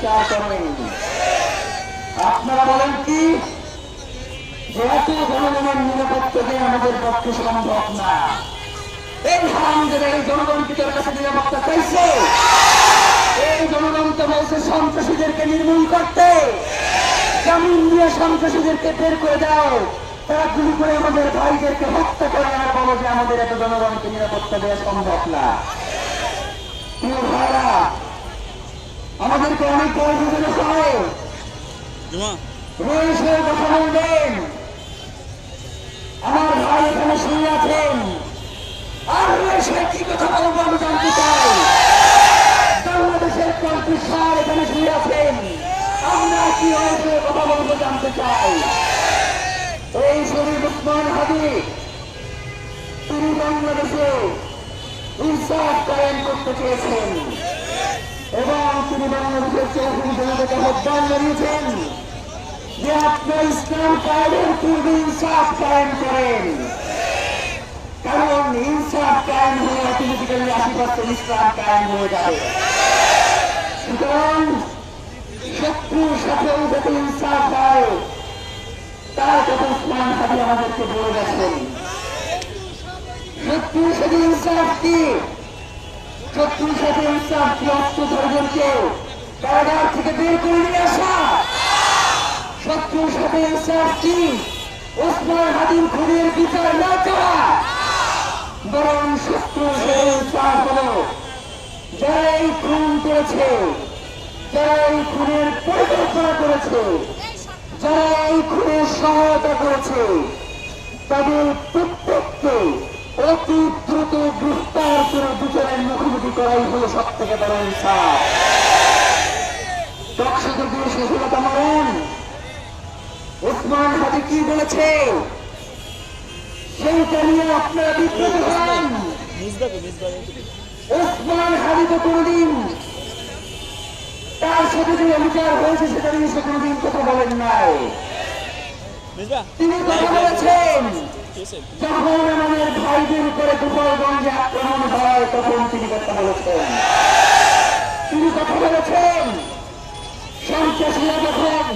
বিচার করেন আপনারা বলেন কি? আমাদের পক্ষে সম্ভব না করে দাও। তারা গুলি করে আমাদের ভাইদেরকে আমাদের এত জনগণকে নিরাপত্তা দেওয়া সম্ভব না। আমাদেরকে অনেক রয়েস হয়ে কথা বলবেন। আমার ভাই এখানে শুয়ে আছেন। আর হয়ে কি কথা বলব আমি জানতে চাই। বাংলাদেশের কন্ট্রি সার এখানে শুয়ে আছেন। আমরা কি রয়েস হয়ে কথা বলব জানতে চাই। এই শরীর উসমান হাদি তিনি বাংলাদেশে ইনসাফ কায়েম করতে চেয়েছেন। এবং তিনি বাংলাদেশের চৌধুরী জনতাকে আহ্বান জানিয়েছেন যে আপনার ইসলাম কায়েমের পূর্বে ইনসাফ কায়েম করেন। কারণ ইনসাফ কায়েম হয়ে অটোমেটিক্যালি আশি পার্সেন্ট ইসলাম কায়েম হয়ে যাবে। সুতরাং শত্রুর সাথেও যাতে ইনসাফ আমাদেরকে বলে গেছেন। শত্রুর সাথে ইনসাফ কি? শত্রুর সাথে ইনসাফ কি অস্ত্রধারীদেরকে কারাগার থেকে বের করে নিয়ে আসা। শত্রুর সাথে ইনসাফ কি? ওসমান করেছে তাদের করাই হলো সব থেকে বড় ইনসাফ। টকশোতে দিয়ে সফলতা মারেন। ওসমান হাজি কি বলেছে? সেইটা নিয়ে আপনারা বিব্রত হন। মিসবাকে হাজি তো কোনদিন তার সাথে যে অবিচার হয়েছে সেটা নিয়ে সে কোনদিন কথা বলেন নাই। তিনি কথা বলেছেন। যখন আমাদের ভাইদের উপরে গোপালগঞ্জে আক্রমণ হয় তখন তিনি কথা বলেছেন। তিনি কথা বলেছেন। সন্ত্রাসীরা যখন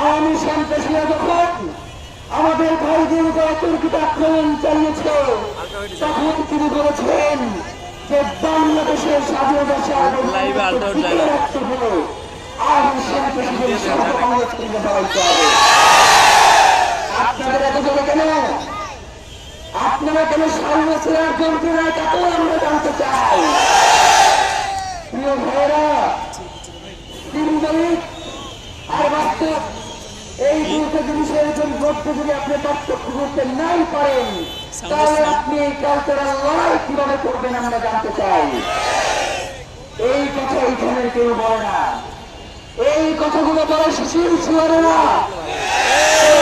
আওয়ামী সন্ত্রাসীরা যখন আমাদের ভাইদের উপর অতর্কিত আক্রমণ চালিয়েছে তখন তিনি বলেছেন যে বাংলাদেশের স্বাধীনতা. রাখতে সন্ত্রাসীদের সর্বসংগত থেকে দাঁড়াইতে হবে আপনাদের কেন? আপনারা কেন সর্বসেনার যন্ত্রণায় কত আমরা জানতে চাই। এই আপনি পার্থক্য নাই করবেন আমরা জানতে চাই। এই কথা এইখানে কেউ বলে না। এই কথাগুলো বলে সুশীল সুয়ারেরা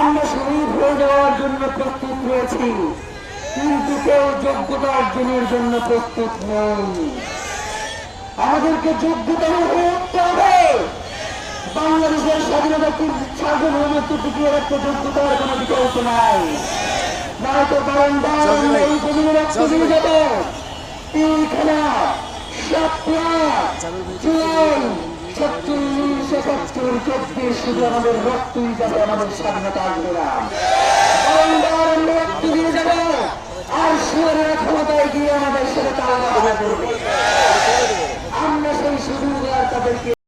আমরা শহীদ হয়ে যাওয়ার জন্য প্রস্তুত হয়েছি কিন্তু কেউ যোগ্যতা অর্জনের জন্য প্রস্তুত নেই। আমাদেরকে যোগ্যতা হবে। বাংলাদেশের স্বাধীনতা সার্বভৌমত্ব টিকিয়ে রাখতে যোগ্যতার কোনো বিকল্প নাই। নয়তো বারংবার আমরা এই জমিনে রক্ত দিয়ে যাব তিনখানা সাতটা জুলাই। ছত্রিশ একাত্তর চব্বিশ শুধু আমাদের রক্তই যাবে আমাদের স্বাধীনতা আসবে না।